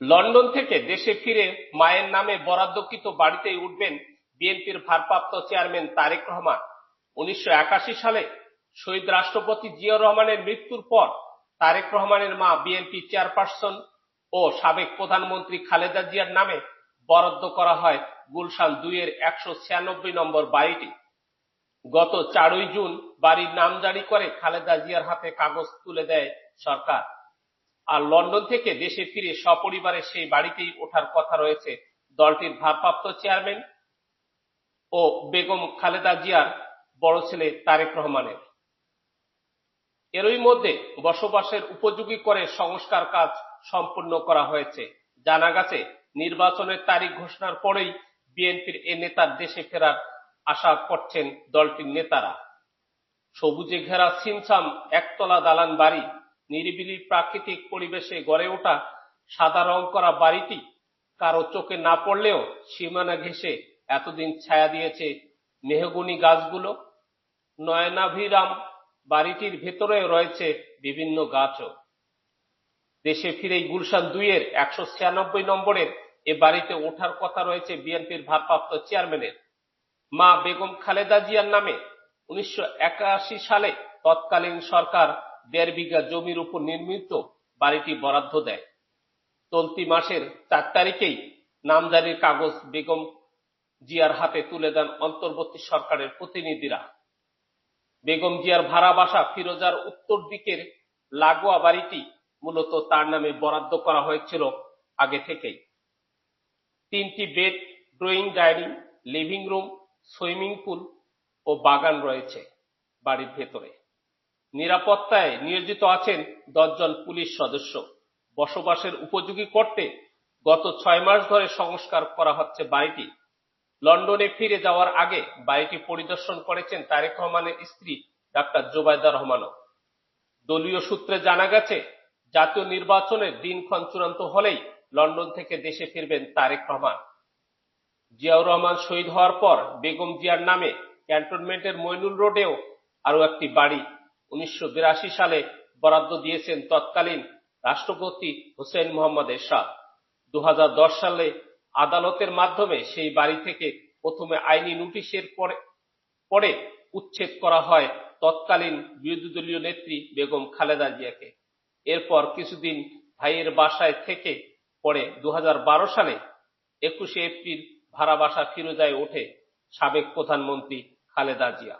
London থেকে দেশে ফিরে মায়ের নামে বরাদ্দকৃত বাড়িতেই উঠবেন বিএনপির ভারপ্রাপ্ত চেয়ারম্যান তারেক রহমান। উনিশশো সালে শহীদ রাষ্ট্রপতি জিয়া রহমানের মৃত্যুর পর তারেক রহমানের মা বিএনপি চেয়ারপারসন ও সাবেক প্রধানমন্ত্রী খালেদা জিয়ার নামে বরাদ্দ করা হয় গুলশান দুইয়ের একশো ছিয়ানব্বই নম্বর বাড়িটি। গত চারই জুন বাড়ির নাম জারি করে খালেদা জিয়ার হাতে কাগজ তুলে দেয় সরকার। আর লন্ডন থেকে দেশে ফিরে সপরিবারে সেই বাড়িতেই ওঠার কথা রয়েছে দলটির ভারপ্রাপ্ত চেয়ারম্যান ও বেগম খালেদা জিয়ার বড় ছেলে তারেক রহমানের। এরই মধ্যে বসবাসের উপযোগী করে সংস্কার কাজ সম্পূর্ণ করা হয়েছে। জানা গেছে, নির্বাচনের তারিখ ঘোষণার পরেই বিএনপির এ নেতার দেশে ফেরার আশা করছেন দলটির নেতারা। সবুজে ঘেরা ছিমছাম একতলা দালান বাড়ি নিরিবিলি প্রাকৃতিক পরিবেশে গড়ে ওঠা সাদা রং করা বাড়িটি কারও চোখে না পড়লেও সীমানা ঘেঁষে এতদিন ছায়া দিয়েছে মেহগুনি গাছগুলো। নয়নাভিরাম বাড়িটির ভেতরে রয়েছে বিভিন্ন গাছও। দেশে ফিরেই গুলশান দুইয়ের একশো ছিয়ানব্বই নম্বরের এ বাড়িতে ওঠার কথা রয়েছে বিএনপির ভারপ্রাপ্ত চেয়ারম্যানের। মা বেগম খালেদা জিয়ার নামে উনিশশো একাশি সালে তৎকালীন সরকার দেড় বিঘা জমির উপর নির্মিত বাড়িটি বরাদ্দ দেয়। চলতি মাসের চার তারিখেই নামজারির কাগজ বেগম জিয়ার হাতে তুলে দেন অন্তর্বর্তী সরকারের প্রতিনিধিরা। বেগম জিয়ার ভাড়া বাসা ফিরোজার উত্তর দিকের লাগোয়া বাড়িটি মূলত তার নামে বরাদ্দ করা হয়েছিল আগে থেকেই। তিনটি bed, drawing dining, living room, swimming pool ও বাগান রয়েছে বাড়ির ভেতরে। নিরাপত্তায় নিয়োজিত আছেন দশজন পুলিশ সদস্য। বসবাসের উপযোগী করতে গত ছয় মাস ধরে সংস্কার করা হচ্ছে বাড়িটি। লন্ডনে ফিরে যাওয়ার আগে বাড়িটি পরিদর্শন করেছেন তারেক রহমানের স্ত্রী ডাক্তার জোবায়দা রহমানও। দলীয় সূত্রে জানা গেছে, জাতীয় নির্বাচনের দিনক্ষণ চূড়ান্ত হলেই লন্ডন থেকে দেশে ফিরবেন তারেক রহমান। জিয়াউর রহমান শহীদ হওয়ার পর বেগম জিয়ার নামে ক্যান্টনমেন্টের মইনুল রোডেও আরও একটি বাড়ি উনিশশো বিরাশি সালে বরাদ্দ দিয়েছেন তৎকালীন রাষ্ট্রপতি হোসেন মোহাম্মদ এরশাদ। দু হাজার দশ সালে আদালতের মাধ্যমে সেই বাড়ি থেকে প্রথমে আইনি নোটিশের পরে পরে উচ্ছেদ করা হয় তৎকালীন বিরোধী দলীয় নেত্রী বেগম খালেদা জিয়াকে। এরপর কিছুদিন ভাইয়ের বাসায় থেকে পরে দু হাজার বারো সালে একুশে এপ্রিল ভাড়া বাসা ফিরোজায় ওঠে সাবেক প্রধানমন্ত্রী খালেদা জিয়া।